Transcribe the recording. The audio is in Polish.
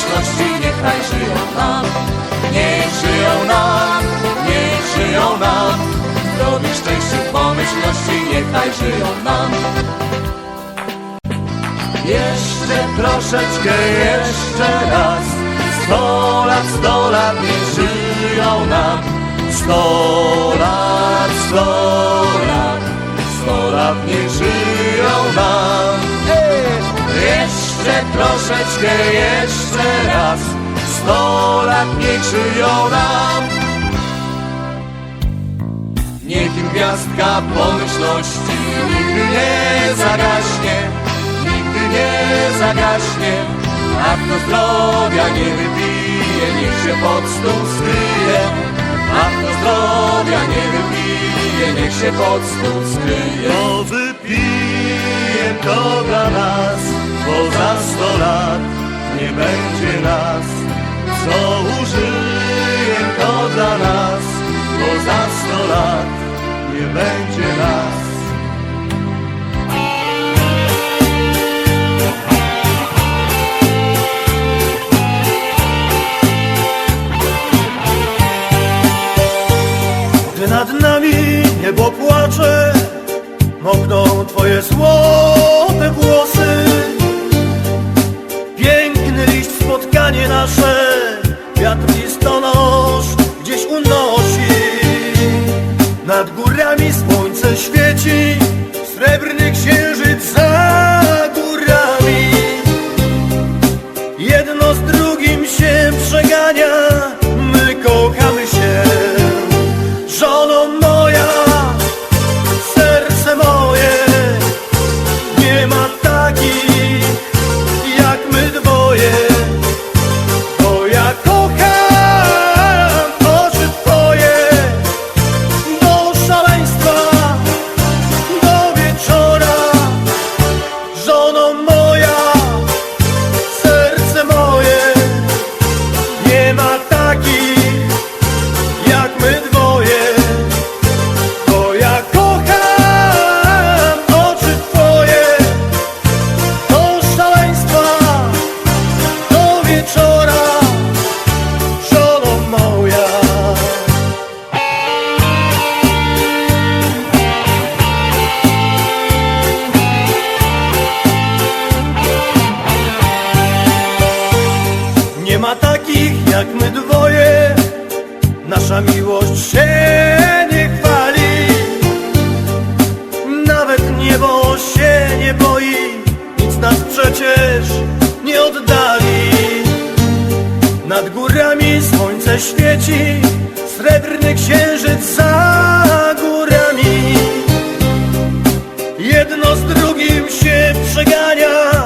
pomyślności niechaj żyją nam. Niech żyją nam, niech żyją nam. W zdrowiu, szczęściu, pomyślności niechaj żyją nam. Jeszcze troszeczkę, jeszcze raz Sto lat, sto lat niech żyją nam Sto lat, sto lat Sto lat niech żyją nam Ej! Jeszcze troszeczkę, jeszcze raz. Sto lat niech żyją nam. Niech gwiazdka pomyślności nigdy nie zagaśnie Nigdy nie zagaśnie. A kto zdrowia nie wypije Niech się pod stół skryje. A kto zdrowia nie wypije Niech się pod stół skryje. Wypije to dla nas Bo za sto lat nie będzie nas. Co użyje to dla nas Bo za sto lat nie będzie nas. Gdy nad nami niebo płacze Mokną twoje złote Górami słońce świeci Srebrny księżyc za górami. Jedno z drugim się przegania Nad górami słońce świeci Srebrny księżyc za górami. Jedno z drugim się przegania